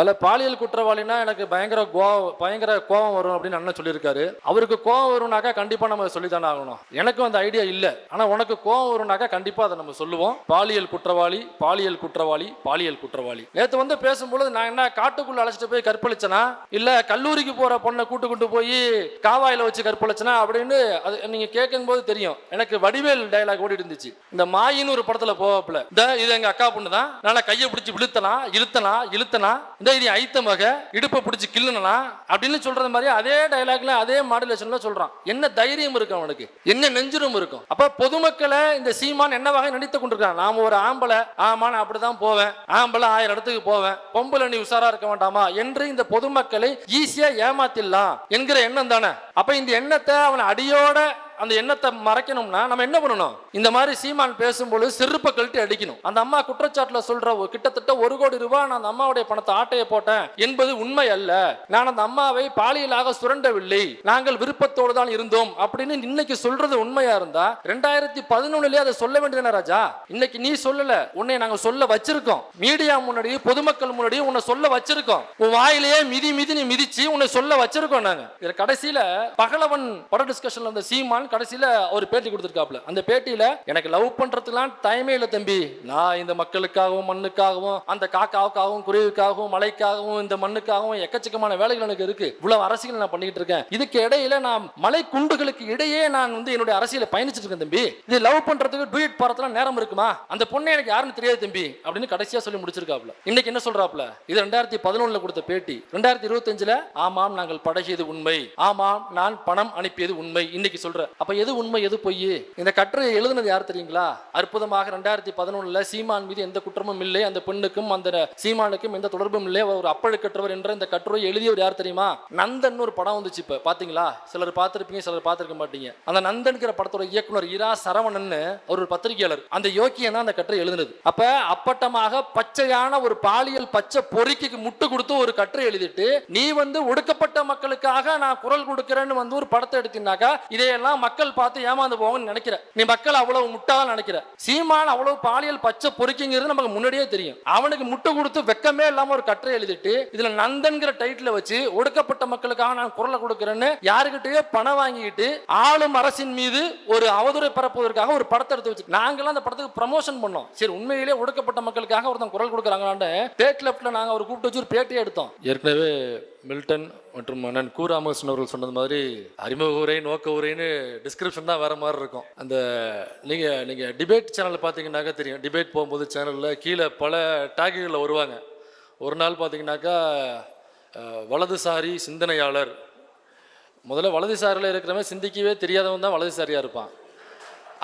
அதில் பாலியல் குற்றவாளினா எனக்கு பயங்கர கோ பயங்கர கோவம் வரும் அப்படின்னு அண்ணன் சொல்லியிருக்காரு. அவருக்கு கோவம் வரும்னாக்கா கண்டிப்பாக நம்ம சொல்லி தானே ஆகணும். எனக்கும் அந்த ஐடியா இல்லை. ஆனால் உனக்கு கோவம் வரும்னாக்கா கண்டிப்பாக அதை நம்ம சொல்லுவோம். பாலியல் குற்றவாளி பாலியல் குற்றவாளி பாலியல் குற்றவாளி. நேற்று வந்து பேசும்பொழுது நான் என்ன காட்டுக்குள்ளே அழைச்சிட்டு போய் கற்பழிச்சனா? இல்லை கல்லூரிக்கு போகிற பொண்ணை கூட்டு கொண்டு போய் காவாயில் வச்சு கற்பழிச்சனா? அப்படின்னு அது நீங்கள் கேட்கும்போது தெரியும். எனக்கு வடிவேல் டைலாக் ஓடி இருந்துச்சு. இந்த மாயின்னு ஒரு படத்தில் போவாப்பில். இந்த இது எங்கள் அக்கா பொண்ணு தான் நல்லா கையை பிடிச்சி விழுத்தலாம் இழுத்தனா இழுத்தனா இந்த இது ஐத்த மக இடுப்பை பிடிச்சி கிள்ளுனா அப்படின்னு சொல்றது மாதிரி அதே டயலாக்ல அதே மாடுலேஷன்ல சொல்றான். என்ன தைரியம் இருக்கும் அவனுக்கு? என்ன நெஞ்சுரும் இருக்கும்? அப்ப பொதுமக்களை இந்த சீமான் என்ன வகை நடித்து கொண்டிருக்கான் நாம ஒரு ஆம்பளை. ஆமா நான் அப்படிதான் போவேன். ஆம்பளை ஆயிரம் இடத்துக்கு போவேன். பொம்பளை நீ உஷாரா இருக்க வேண்டாமா? என்று இந்த பொதுமக்களை ஈஸியா ஏமாத்திடலாம் என்கிற எண்ணம் தானே. அப்ப இந்த எண்ணத்தை அவன் அடியோட அந்த எண்ணத்தை மறைக்கணும்னா நம்ம என்ன பண்ணணும்? இந்த மாதிரி சீமான் பேசும்பொழுது செருப்பை கழட்டி அடிக்கணும். அந்த அம்மா குற்றச்சாட்டுல சொல்ற கிட்டத்தட்ட ஒரு கோடி ரூபாய் நான் அந்த அம்மாவுடைய பணத்தை ஆட்டைய போட்டேன் என்பது உண்மை அல்ல. நான் அந்த அம்மாவை பாலியலாக சுரண்டவில்லை. நாங்கள் விருப்பத்தோடு தான் இருந்தோம் அப்படின்னு இன்னைக்கு சொல்றது உண்மையா இருந்தா ரெண்டாயிரத்தி பதினொன்னுலயே அதை சொல்ல வேண்டியதானே ராஜா? இன்னைக்கு நீ சொல்லல உன்னை நாங்க சொல்ல வச்சிருக்கோம். மீடியா முன்னாடி பொதுமக்கள் முன்னாடி உன்னை சொல்ல வச்சிருக்கோம். உன் வாயிலேயே மிதி மிதி நீ மிதிச்சு உன்னை சொல்ல வச்சிருக்கோம் நாங்க. இதுல கடைசியில பகலவன் பட டிஸ்கஷன்ல வந்த சீமான் கடைசியில ஒரு பேட்டி கொடுத்திருக்காப்ல அந்த பேட்டியில எனக்கு லவ் பண்றதுக்குலாம் டைமே இல்லை தம்பி. நான் இந்த மக்களுக்காகவும் மண்ணுக்காகவும் அந்த காக்காவுக்காகவும் குருவிக்காகவும் மலைக்காகவும் இந்த மண்ணுக்காகவும் எக்கச்சக்கமான வேலைகள் எனக்கு இருக்கு. இவ்வளவு அரசியல் நான் பண்ணிக்கிட்டு இருக்கேன். இதுக்கு இடையில நான் மலை குண்டுகளுக்கு இடையே நான் வந்து என்னுடைய அரசியலை பயணிச்சிட்டு இருக்கேன் தம்பி. இது லவ் பண்றதுக்கு டூயட் போறதுலாம் நேரம் இருக்குமா? அந்த பொண்ணு எனக்கு யாருன்னு தெரியாது தம்பி. அப்படின்னு கடைசியா சொல்லி முடிச்சிருக்காப்ல இன்னைக்கு என்ன சொல்றாப்ல இது ரெண்டாயிரத்தி பதினொன்னுல கொடுத்த பேட்டி. ரெண்டாயிரத்தி இருபத்தஞ்சுல ஆமாம் நாங்கள் பழகியது உண்மை. ஆமாம் நான் பணம் அனுப்பியது உண்மை. இன்னைக்கு சொல்ற அப்போ எது உண்மை எது பொய் இந்த கட்டுரையை எழுதுனது யார் தெரியுங்களா? அற்புதமாக ரெண்டாயிரத்தி பதினொன்னுல சீமான் மீது எந்த குற்றமும் இல்லை அந்த பெண்ணுக்கும் அந்த சீமானுக்கும் எந்த தொடர்பும் இல்லை ஒரு அப்பழுக்கற்றவர் என்ற இந்த கட்டுரையை எழுதியவர் யார் தெரியுமா? நந்தன் ஒரு படம் வந்துச்சு இப்போ பார்த்தீங்களா சிலர் பார்த்துருப்பீங்க சிலர் பார்த்திருக்க மாட்டீங்க. அந்த நந்தன்கிற படத்தோட இயக்குனர் இரா சரவணன் ஒரு பத்திரிகையாளர். அந்த யோக்கியம் தான் அந்த கட்டுரை எழுதுனது. அப்போ அப்பட்டமாக பச்சையான ஒரு பாலியல் பச்சை பொறிக்கு முட்டு கொடுத்து ஒரு கட்டுரை எழுதிட்டு நீ வந்து ஒடுக்கப்பட்ட மக்களுக்காக நான் குரல் கொடுக்கிறேன்னு வந்து ஒரு படத்தை எடுத்தீங்கன்னாக்கா இதையெல்லாம் மக்கள் பார்த்து ஏமாந்து போவாங்கன்னு நினைக்கிற. நீ மக்கள் அவ்வளவு முட்டாதான் நினைக்கிற. சீமான் அவ்வளவு பாலியல் பச்சை பொறுக்கிங்கிறது நமக்கு முன்னாடியே தெரியும். அவனுக்கு முட்டு கொடுத்து வெக்கமே இல்லாம ஒரு கட்டுரை எழுதிட்டு இதுல நந்தன்கிற டைட்டில் வச்சு ஒடுக்கப்பட்ட மக்களுக்காக நான் குரலை கொடுக்கிறேன்னு யாருக்கிட்டயோ பணம் வாங்கிட்டு ஆளும் அரசின் மீது ஒரு அவதூறை பரப்புவதற்காக ஒரு படத்தை எடுத்து வச்சு நாங்களாம் அந்த படத்துக்கு ப்ரமோஷன் பண்ணோம். சரி உண்மையிலேயே ஒடுக்கப்பட்ட மக்களுக்காக ஒருத்தன் குரல் கொடுக்குறாங்களான்னு டேட் லெஃப்ட்ல நாங்க அவர் கூப்பிட்டு வச்சு ஒரு பேட்டியை எடுத்தோம். ஏற்கனவே மில்டன் மற்றும் அண்ணன் கு ராமகிருஷ்ணன் அவர்கள் சொன்னது மாதிரி அறிமுக உரை நோக்க உரைன்னு டிஸ்கிரிப்ஷன் தான் வேறு மாதிரி இருக்கும். அந்த நீங்கள் நீங்கள் டிபேட் சேனல் பார்த்தீங்கன்னாக்கா தெரியும். டிபேட் போகும்போது சேனலில் கீழே பல டேக்குகளில் வருவாங்க. ஒரு நாள் பார்த்தீங்கன்னாக்கா வலதுசாரி சிந்தனையாளர். முதல்ல வலதுசாரியில் இருக்கிறவன் சிந்திக்கவே தெரியாதவன் தான் வலதுசாரியாக இருப்பான்.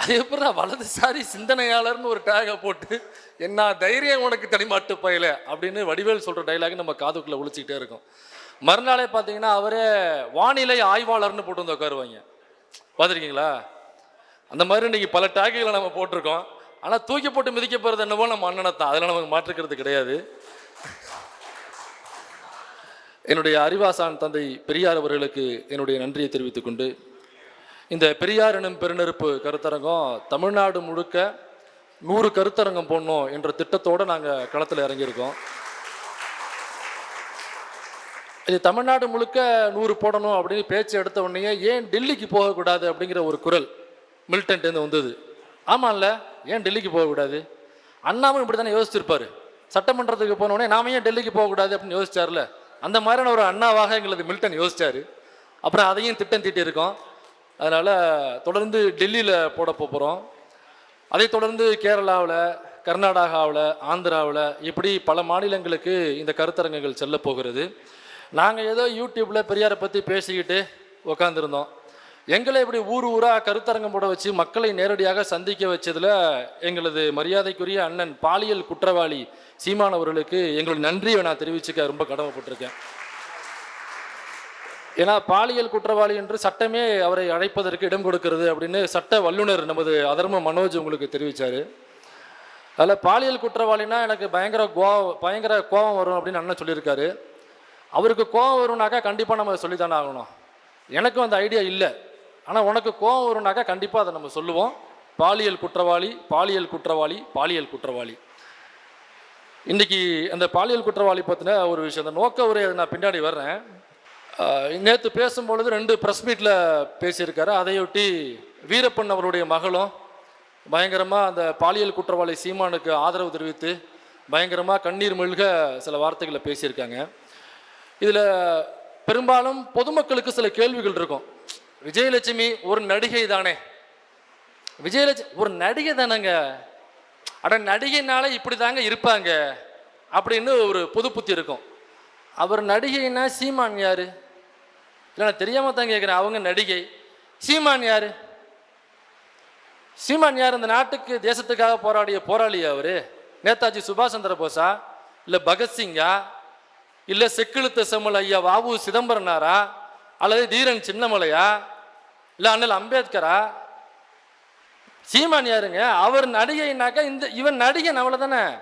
அது வலதுசாரி சிந்தனையாளர்னு ஒரு டேகை போட்டு என்ன தைரியம் உனக்கு தனிமாட்டு பயில? அப்படின்னு வடிவேல் சொல்கிற டைலாக் நம்ம காதுக்குள்ளே ஒழிச்சிக்கிட்டே இருக்கும். மறுநாளே பார்த்தீங்கன்னா அவரே வானிலை ஆய்வாளர்னு போட்டு வந்து உட்காருவாங்க. பார்த்துருக்கீங்களா? அந்த மாதிரி இன்னைக்கு பல டேக்குகளை நம்ம போட்டிருக்கோம். ஆனால் தூக்கி போட்டு மிதிக்க போகிறது என்னவோ நம்ம அண்ணனை தான். அதில் நமக்கு மாற்றுக்கிறது கிடையாது. என்னுடைய அறிவாசான் தந்தை பெரியார் அவர்களுக்கு என்னுடைய நன்றியை தெரிவித்துக் கொண்டு இந்த பெரியார் எனும் பெருநெருப்பு கருத்தரங்கம் தமிழ்நாடு முழுக்க நூறு கருத்தரங்கம் போடணும் என்ற திட்டத்தோடு நாங்கள் களத்தில் இறங்கியிருக்கோம். இது தமிழ்நாடு முழுக்க நூறு போடணும் அப்படின்னு பேச்சு எடுத்த உடனே ஏன் டெல்லிக்கு போகக்கூடாது அப்படிங்கிற ஒரு குரல் மில்டன்ட்டேருந்து வந்தது. ஆமாம்ல ஏன் டெல்லிக்கு போகக்கூடாது? அண்ணாவும் இப்படி தானே யோசிச்சிருப்பார். சட்டமன்றத்துக்கு போனோடனே நாம ஏன் டெல்லிக்கு போகக்கூடாது அப்படின்னு யோசிச்சார்ல? அந்த மாதிரியான ஒரு அண்ணாவாக எங்களது மில்டன் யோசிச்சார். அப்புறம் அதையும் திட்டம் தீட்டியிருக்கோம். அதனால் தொடர்ந்து டெல்லியில் போட போகிறோம் அதை தொடர்ந்து கேரளாவில் கர்நாடகாவில் ஆந்திராவில் இப்படி பல மாநிலங்களுக்கு இந்த கருத்தரங்குகள் செல்ல போகிறது. நாங்கள் ஏதோ யூடியூப்பில் பெரியாரை பற்றி பேசிக்கிட்டு உக்காந்துருந்தோம். எங்களை இப்படி ஊர் ஊராக கருத்தரங்கம் போட வச்சு மக்களை நேரடியாக சந்திக்க வச்சதில் எங்களது மரியாதைக்குரிய அண்ணன் பாலியல் குற்றவாளி சீமான் அவர்களுக்கு எங்களுடைய நன்றியை நான் தெரிவிச்சுக்க ரொம்ப கடமைப்பட்டிருக்கேன். ஏன்னா பாலியல் குற்றவாளி என்று சட்டமே அவரை அழைப்பதற்கு இடம் கொடுக்கிறது அப்படின்னு சட்ட வல்லுனர் நமது அதர்ம மனோஜ் உங்களுக்கு தெரிவித்தார் அதில் பாலியல் குற்றவாளினா எனக்கு பயங்கர கோ பயங்கர கோபம் வரும் அப்படின்னு அண்ணன் சொல்லியிருக்காரு. அவருக்கு கோபம் வரும்னாக்கா கண்டிப்பாக நம்ம சொல்லி தானே ஆகணும். எனக்கும் அந்த ஐடியா இல்லை. ஆனால் உனக்கு கோபம் வரும்னாக்கா கண்டிப்பாக அதை நம்ம சொல்லுவோம். பாலியல் குற்றவாளி பாலியல் குற்றவாளி பாலியல் குற்றவாளி. இன்றைக்கி அந்த பாலியல் குற்றவாளி பற்றின ஒரு விஷயம் அந்த நோக்க உரை நான் பின்னாடி வர்றேன். நேற்று பேசும்பொழுது ரெண்டு ப்ரெஸ் மீட்டில் பேசியிருக்காரு. அதையொட்டி வீரப்பன் அவருடைய மகளும் பயங்கரமாக அந்த பாலியல் குற்றவாளி சீமானுக்கு ஆதரவு தெரிவித்து பயங்கரமாக கண்ணீர் மெழுக சில வார்த்தைகளை பேசியிருக்காங்க. இதில் பெரும்பாலும் பொதுமக்களுக்கு சில கேள்விகள் இருக்கும். விஜயலட்சுமி ஒரு நடிகை தானே? விஜயலட்சுமி ஒரு நடிகை தானேங்க. அட நடிகைனால இப்படி தாங்க இருப்பாங்க அப்படின்னு ஒரு புது புத்தி இருக்கும். அவர் நடிகைன்னா சீமான் யார்? இல்லை நான் தெரியாம தான் கேட்குறேன் அவங்க நடிகை. சீமான் யார்? சீமான் யார்? இந்த நாட்டுக்கு தேசத்துக்காக போராடிய போராளியா அவர்? நேதாஜி சுபாஷ் சந்திர போஸா இல்லை பகத்சிங்கா? இல்லை செக்கிழுத்த செம்மல் ஐயா வாவு சிதம்பரனாரா? அல்லது தீரன் சின்னமலையா? இல்லை அண்ணல் அம்பேத்கரா? சீமான் யாருங்க? அவர் நடிகைனாக்கா இந்த இவன் நடிகன் அவ்வளோதானே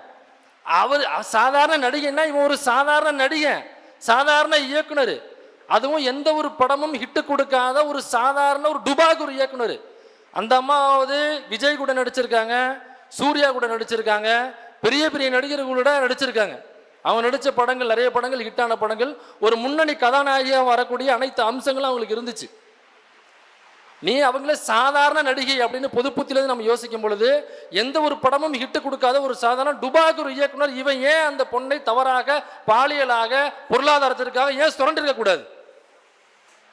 அவர் சாதாரண நடிகைன்னா இவன் ஒரு சாதாரண நடிகன் சாதாரண இயக்குனர். அதுவும் எந்த ஒரு படமும் ஹிட்டு கொடுக்காத ஒரு சாதாரண ஒரு டுபாக் ஒரு இயக்குனர். அந்த அம்மாவது விஜய் கூட நடிச்சிருக்காங்க சூர்யா கூட நடிச்சிருக்காங்க பெரிய பெரிய நடிகர்களோட நடிச்சிருக்காங்க. அவன் நடித்த படங்கள் நிறைய படங்கள் ஹிட்டான படங்கள் ஒரு முன்னணி கதாநாயகியாக வரக்கூடிய அனைத்து அம்சங்களும் அவங்களுக்கு இருந்துச்சு. நீ அவங்கள சாதாரண நடிகை அப்படின்னு பொதுப்புத்திலேருந்து நம்ம யோசிக்கும் பொழுது எந்த ஒரு படமும் ஹிட்டு கொடுக்காத ஒரு சாதாரண டுபாக் ஒரு இயக்குனர் இவன் ஏன் அந்த பொண்ணை தவறாக பாலியலாக பொருளாதாரத்திற்காக ஏன் சுரண்டிருக்கக்கூடாது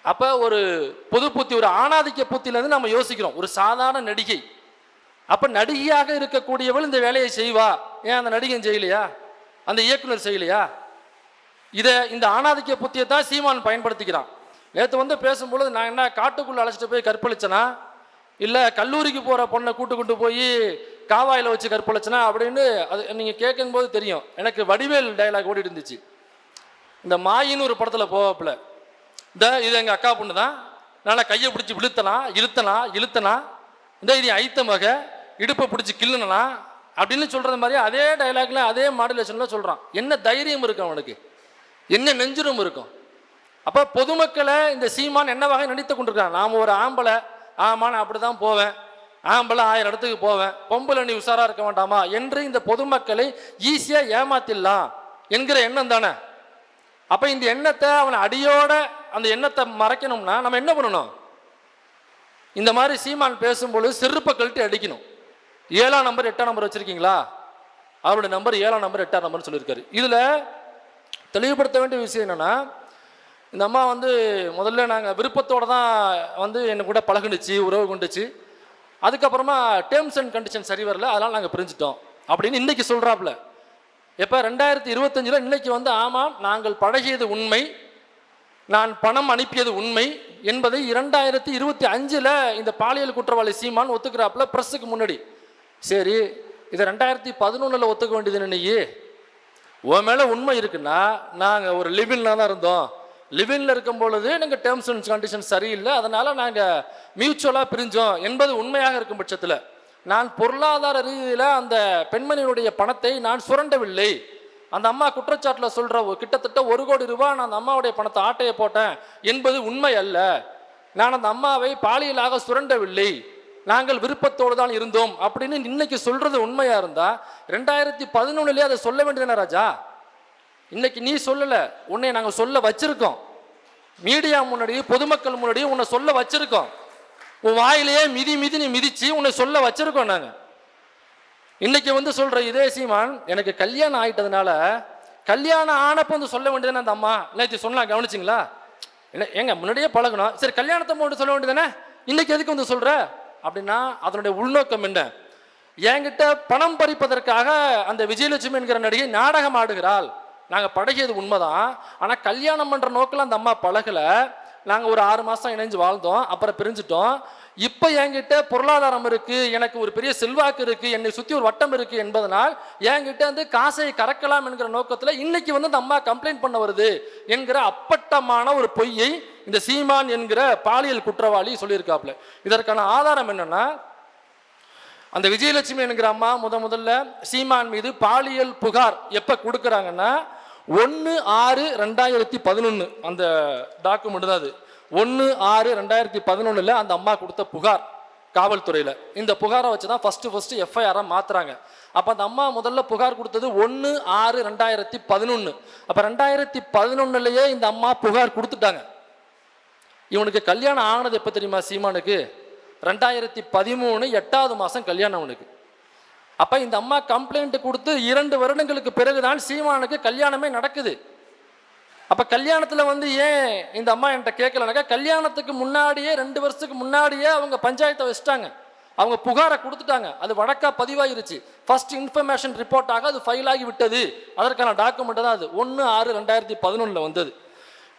அப்போ ஒரு பொதுப்புத்தி ஒரு ஆணாதிக்க புத்திலேருந்து நம்ம யோசிக்கிறோம் ஒரு சாதாரண நடிகை. அப்போ நடிகையாக இருக்கக்கூடியவள் இந்த வேலையை செய்வா. ஏன் அந்த நடிகன் செய்யலையா? அந்த இயக்குனர் செய்யலையா? இதை இந்த ஆணாதிக்க புத்தியை தான் சீமான் பயன்படுத்திக்கிறான். நேற்று வந்து பேசும்பொழுது நான் என்ன காட்டுக்குள்ளே அழைச்சிட்டு போய் கற்பழிச்சனா? இல்லை கல்லூரிக்கு போகிற பொண்ணை கூட்டு கொண்டு போய் காவாயில் வச்சு கற்பழிச்சனா? அப்படின்னு அது நீங்கள் கேட்கும்போது தெரியும். எனக்கு வடிவேல் டயலாக் ஓடிட்டு இருந்துச்சு. இந்த மாயின்னு ஒரு படத்தில் போவாப்புல. இந்த இது எங்கள் அக்கா பொண்ணு தான். நான் கையை பிடிச்சி விழுத்தனா இழுத்தனா இழுத்தனா. இந்த இது ஐத்த மக இடுப்பை பிடிச்சி கிள்ளுனா அப்படின்னு சொல்கிறது மாதிரி அதே டயலாக்ல அதே மாடுலேஷனில் சொல்கிறான் என்ன தைரியம் இருக்கும் அவனுக்கு? என்ன நெஞ்சுரம் இருக்கும்? அப்போ பொதுமக்களை இந்த சீமான் என்ன வகை நடித்து கொண்டிருக்கான் நாம் ஒரு ஆம்பளை. ஆமா நான் அப்படி தான் போவேன். ஆம்பளை ஆயிரம் இடத்துக்கு போவேன். பொம்பளை நீ உஷாராக இருக்க வேண்டாமா என்று இந்த பொதுமக்களை ஈஸியாக ஏமாத்திடலாம் என்கிற எண்ணம் தானே? அப்போ இந்த எண்ணத்தை அவனை அடியோட அந்த எண்ணத்தை மறைக்கணும்னா நம்ம என்ன பண்ணணும்? இந்த மாதிரி சீமான் பேசும்பொழுது செருப்பை கழட்டி அடிக்கணும். ஏழாம் நம்பர் எட்டாம் நம்பர் வச்சுருக்கீங்களா? அவருடைய நம்பர் ஏழாம் நம்பர் எட்டாம் நம்பர்னு சொல்லியிருக்காரு. இதில் தெளிவுபடுத்த வேண்டிய விஷயம் என்னென்னா இந்த அம்மா வந்து முதல்ல நாங்கள் விருப்பத்தோடு தான் வந்து என்னை கூட பழகுனுச்சு உறவு கொண்டுச்சு. அதுக்கப்புறமா டேர்ம்ஸ் அண்ட் கண்டிஷன் சரி வரல அதனால் நாங்கள் பிரிஞ்சிட்டோம் அப்படின்னு இன்றைக்கி சொல்கிறாப்புல எப்போ? ரெண்டாயிரத்தி இருபத்தஞ்சில் இன்றைக்கி வந்து ஆமாம் நாங்கள் பழகியது உண்மை நான் பணம் அனுப்பியது உண்மை என்பதை இரண்டாயிரத்தி இருபத்தி அஞ்சில் இந்த பாலியல் குற்றவாளி சீமான் ஒத்துக்கிறாப்புல ப்ரெஸ்ஸுக்கு முன்னாடி. சரி இதை ரெண்டாயிரத்தி பதினொன்றில் ஒத்துக்க வேண்டியது நீ? உன் மேலே உண்மை இருக்குன்னா நாங்கள் ஒரு லிவின்ல தான் இருந்தோம். லிவின்ல இருக்கும் பொழுது நாங்கள் டேர்ம்ஸ் அண்ட் கண்டிஷன் சரியில்லை. அதனால் நாங்கள் மியூச்சுவலாக பிரிஞ்சோம். என்பது உண்மையாக இருக்கும் பட்சத்தில். நான் பொருளாதார ரீதியில் அந்த பெண்மணியினுடைய பணத்தை நான் சுரண்டவில்லை. அந்த அம்மா குற்றச்சாட்டில் சொல்கிற கிட்டத்தட்ட ஒரு கோடி ரூபாய் நான் அந்த அம்மாவுடைய பணத்தை ஆட்டையை போட்டேன் என்பது உண்மை அல்ல. நான் அந்த அம்மாவை பாலியலாக சுரண்டவில்லை. நாங்கள் விருப்பத்தோடு தான் இருந்தோம் அப்படின்னு இன்னைக்கு சொல்றது உண்மையா இருந்தா ரெண்டாயிரத்தி பதினொன்னுலயே அதை சொல்ல வேண்டியதானே ராஜா? இன்னைக்கு நீ சொல்லல உன்னை நாங்கள் சொல்ல வச்சிருக்கோம். மீடியா முன்னாடி பொதுமக்கள் முன்னாடி உன்னை சொல்ல வச்சிருக்கோம். உன் வாயிலேயே மிதி மிதி நீ மிதிச்சு உன்னை சொல்ல வச்சிருக்கோம் நாங்கள் இன்னைக்கு வந்து சொல்ற இதே சீமான் எனக்கு கல்யாணம் ஆயிட்டதுனால கல்யாணம் ஆனப்ப வந்து சொல்ல வேண்டியதானே அந்த அம்மா? நேற்று சொன்னா கவனிச்சிங்களா? என்ன ஏங்க முன்னாடியே பழகணும் சரி கல்யாணத்தை மட்டும் சொல்ல வேண்டியதானே இன்னைக்கு எதுக்கு வந்து சொல்ற? அப்படின்னா அதனுடைய உள்நோக்கம் என்ன? என்கிட்ட பணம் பறிப்பதற்காக அந்த விஜயலட்சுமி என்கிற நடிகை நாடகம் ஆடுகிறாள். நாங்கள் பழகியது உண்மைதான். ஆனால் கல்யாணம் பண்ணுற நோக்கில் அந்த அம்மா பழகலை. நாங்கள் ஒரு ஆறு மாதம் இணைஞ்சு வாழ்ந்தோம். அப்புறம் பிரிஞ்சிட்டோம். இப்போ என்கிட்ட பொருளாதாரம் இருக்குது எனக்கு ஒரு பெரிய செல்வாக்கு இருக்குது என்னை சுற்றி ஒரு வட்டம் இருக்குது என்பதனால் என்கிட்ட வந்து காசை கறக்கலாம் என்கிற நோக்கத்தில் இன்னைக்கு வந்து அந்த அம்மா கம்ப்ளைண்ட் பண்ண வருது என்கிற அப்பட்டமான ஒரு பொய்யை இந்த சீமான் என்கிற பாலியல் குற்றவாளி சொல்லியிருக்காப்புல. இதற்கான ஆதாரம் என்னன்னா அந்த விஜயலட்சுமி என்கிற அம்மா முத முதல்ல சீமான் மீது பாலியல் புகார் எப்போ கொடுக்குறாங்கன்னா ஒன்று ஆறு ரெண்டாயிரத்தி பதினொன்று அந்த டாக்குமெண்ட் தான் அது. ஒன்று ஆறு ரெண்டாயிரத்தி பதினொன்றில் அந்த அம்மா கொடுத்த புகார் காவல்துறையில். இந்த புகாரை வச்சு தான் ஃபஸ்ட்டு ஃபஸ்ட்டு எஃப்ஐஆராக மாற்றுறாங்க அப்போ அந்த அம்மா முதல்ல புகார் கொடுத்தது ஒன்று ஆறு ரெண்டாயிரத்தி பதினொன்று அப்போ ரெண்டாயிரத்தி பதினொன்னுலேயே இந்த அம்மா புகார் கொடுத்துட்டாங்க. இவனுக்கு கல்யாணம் ஆனது எப்போ தெரியுமா சீமானுக்கு? ரெண்டாயிரத்தி பதிமூணு எட்டாவது மாதம் கல்யாணம் அவனுக்கு. அப்போ இந்த அம்மா கம்ப்ளைண்ட் கொடுத்து இரண்டு வருடங்களுக்கு பிறகுதான் சீமானுக்கு கல்யாணமே நடக்குது. அப்போ கல்யாணத்தில் வந்து ஏன் இந்த அம்மா என்கிட்ட கேட்கலனாக்கா கல்யாணத்துக்கு முன்னாடியே ரெண்டு வருஷத்துக்கு முன்னாடியே அவங்க பஞ்சாயத்தை வச்சுட்டாங்க. அவங்க புகாரை கொடுத்துட்டாங்க. அது வழக்கா பதிவாயிருச்சு. ஃபர்ஸ்ட் இன்ஃபர்மேஷன் ரிப்போர்ட்டாக அது ஃபைல் ஆகி விட்டது. அதற்கான டாக்குமெண்ட் தான் அது. ஒன்று ஆறு ரெண்டாயிரத்தி பதினொன்றில் வந்தது.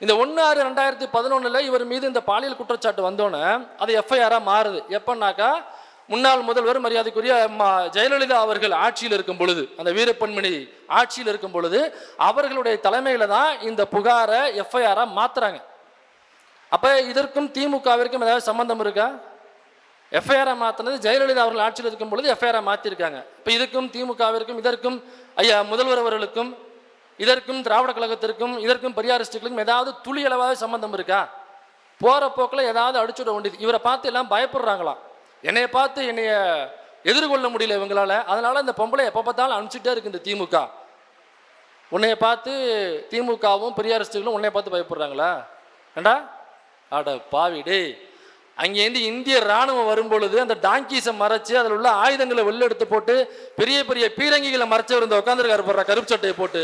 இந்த ஒன்று ஆறு ரெண்டாயிரத்தி பதினொன்றில் இவர் மீது இந்த பாலியல் குற்றச்சாட்டு வந்தோன்னே அது எஃப்ஐஆராக மாறுது. எப்போன்னாக்கா முன்னாள் முதல்வர் மரியாதைக்குரிய ம- ஜெயலலிதா அவர்கள் ஆட்சியில் இருக்கும் பொழுது அந்த வீரப்பன்மணி ஆட்சியில் இருக்கும் பொழுது அவர்களுடைய தலைமையில் தான் இந்த புகாரை எஃப்ஐஆராக மாற்றுறாங்க அப்போ இதற்கும் திமுகவிற்கும் ஏதாவது சம்மந்தம் இருக்கா? எஃப்ஐஆரை மாற்றினது ஜெயலலிதா அவர்கள் ஆட்சியில் இருக்கும் பொழுது எஃப்ஐஆரை மாற்றிருக்காங்க இப்போ இதுக்கும் திமுகவிற்கும் இதற்கும் ஐயா முதல்வர் அவர்களுக்கும் இதற்கும் திராவிட கழகத்திற்கும் இதற்கும் பெரியாரிஸ்டுகளுக்கும் ஏதாவது துளி அளவாக சம்பந்தம் இருக்கா? போகிற போக்கில் ஏதாவது அடிச்சுட வேண்டியது. இவரை பார்த்து எல்லாம் பயப்படுறாங்களாம் என்னைய பார்த்து என்னைய எதிர்கொள்ள முடியல இவங்களால. அதனால இந்த பொம்பளை எப்போ பார்த்தாலும் அனுப்பிச்சிட்டே இருக்கு இந்த திமுக உன்னைய பார்த்து திமுகவும் பெரியாரிஸ்டுகளும் உன்னைய பார்த்து பயப்படுறாங்களா? ஏண்டா? அட பாவி அங்கேருந்து இந்திய ராணுவம் வரும்பொழுது அந்த டாங்கீஸை மறைச்சு அதில் உள்ள ஆயுதங்களை வெளில எடுத்து போட்டு பெரிய பெரிய பீரங்கிகளை மறைச்சவர் இந்த உட்காந்துருக்காரு போடுற கருப்பு சட்டையை போட்டு.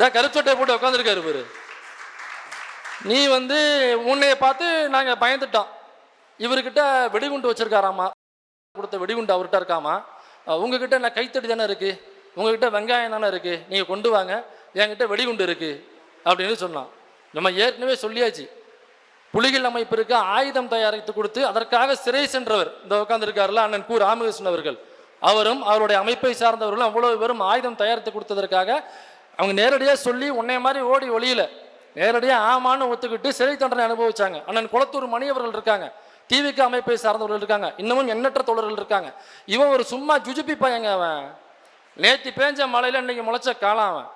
தான் கருப்பு போட்டு உட்காந்துருக்காரு இவர். நீ வந்து உன்னைய பார்த்து நாங்கள் பயந்துட்டோம். இவர்கிட்ட வெடிகுண்டு வச்சுருக்காராமா? கொடுத்த வெடிகுண்டு அவர்கிட்ட இருக்காமா? உங்ககிட்ட நான் கைத்தடி தானே இருக்குது உங்ககிட்ட வெங்காயம் தானே இருக்குது நீங்கள் கொண்டு வாங்க. என்கிட்ட வெடிகுண்டு இருக்குது அப்படின்னு சொன்னான். நம்ம ஏற்கனவே சொல்லியாச்சு. புலிகள் அமைப்பிற்கு ஆயுதம் தயாரித்து கொடுத்து அதற்காக சிறை சென்றவர். இந்த உட்காந்துருக்காருல அண்ணன் கு. ராமகிருஷ்ணன் அவர்கள். அவரும் அவருடைய அமைப்பை சார்ந்தவர்களும் அவ்வளவு பேரும் ஆயுதம் தயாரித்து கொடுத்ததற்காக அவங்க நேரடியாக சொல்லி உன்னைய மாதிரி ஓடி ஒளியில. நேரடியாக ஆமான்னு ஒத்துக்கிட்டு சிறை தண்டனை அனுபவிச்சாங்க. அண்ணன் குளத்தூர் மணி அவர்கள் இருக்காங்க. டிவிக்கு அமைப்பை சார்ந்தவர்கள் இருக்காங்க. இன்னமும் எண்ணற்ற தோழர்கள் இருக்காங்க. இவன் ஒரு சும்மா ஜுஜுப்பி பையங்க அவன். நேத்தி பேஞ்ச மலையில் இன்னைக்கு முளைச்ச காலம் அவன்.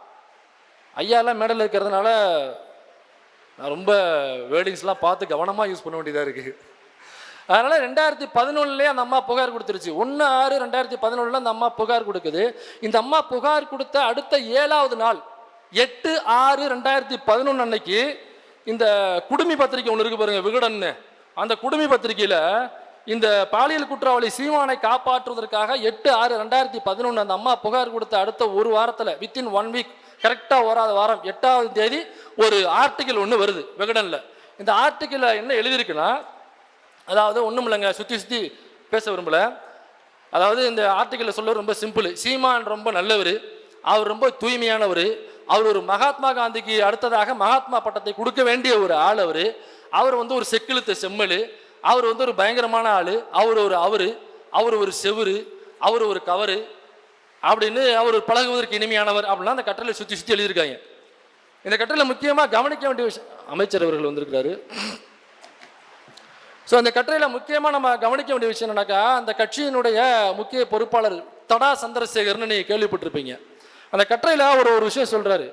ஐயாலாம் மேடல் இருக்கிறதுனால நான் ரொம்ப வேர்டிங்ஸ்லாம் பார்த்து கவனமாக யூஸ் பண்ண வேண்டியதாக இருக்குது அதனால் ரெண்டாயிரத்தி பதினொன்றுலேயே அந்த அம்மா புகார் கொடுத்துருச்சு. ஒன்று ஆறு ரெண்டாயிரத்தி பதினொன்றில் அந்த அம்மா புகார் கொடுக்குது. இந்த அம்மா புகார் கொடுத்த அடுத்த ஏழாவது நாள் எட்டு ஆறு ரெண்டாயிரத்தி பதினொன்று அன்னைக்கு இந்த குடுமி பத்திரிக்கை ஒன்று இருக்கு பாருங்க விகடன்னு. அந்த குடுமி பத்திரிக்கையில் இந்த பாலியல் குற்றவாளி சீமானை காப்பாற்றுவதற்காக எட்டு ஆறு ரெண்டாயிரத்தி பதினொன்று அந்த அம்மா புகார் கொடுத்த அடுத்த ஒரு வாரத்தில் வித்தின் ஒன் வீக் கரெக்டாக வராத வாரம் எட்டாவது தேதி ஒரு ஆர்டிக்கிள் ஒன்று வருது விகடனில். இந்த ஆர்டிக்கிளில் என்ன எழுதியிருக்குன்னா அதாவது ஒன்றும் இல்லைங்க சுற்றி சுற்றி பேச விரும்பல. அதாவது இந்த ஆர்டிக்கலில் சொல்ல ரொம்ப சிம்பிள் சீமான் ரொம்ப நல்லவர். அவர் ரொம்ப தூய்மையானவர். அவர் ஒரு மகாத்மா காந்திக்கு அடுத்ததாக மகாத்மா பட்டத்தை கொடுக்க வேண்டிய ஒரு ஆள் அவர். அவர் வந்து ஒரு செக்கிழுத்த செம்மல். அவர் வந்து ஒரு பயங்கரமான ஆள். அவர் ஒரு அவர். அவர் ஒரு செவுரு. அவர் ஒரு கவரு. அப்படின்னு அவர் பழகுவதற்கு இனிமையானவர் அப்படிலாம் அந்த கட்டளை சுற்றி சுற்றி எழுதியிருக்காங்க. இந்த கட்டளை முக்கியமாக கவனிக்க வேண்டிய விஷயம் அமைச்சர் அவர்கள் வந்திருக்கிறாரு. ஸோ அந்த கட்டுரையில் முக்கியமாக நம்ம கவனிக்க வேண்டிய விஷயம் என்னன்னாக்கா அந்த கட்சியினுடைய முக்கிய பொறுப்பாளர் தடா சந்திரசேகர்னு நீங்கள் கேள்விப்பட்டிருப்பீங்க. அந்த கட்டுரையில் ஒரு ஒரு விஷயம் சொல்கிறாரு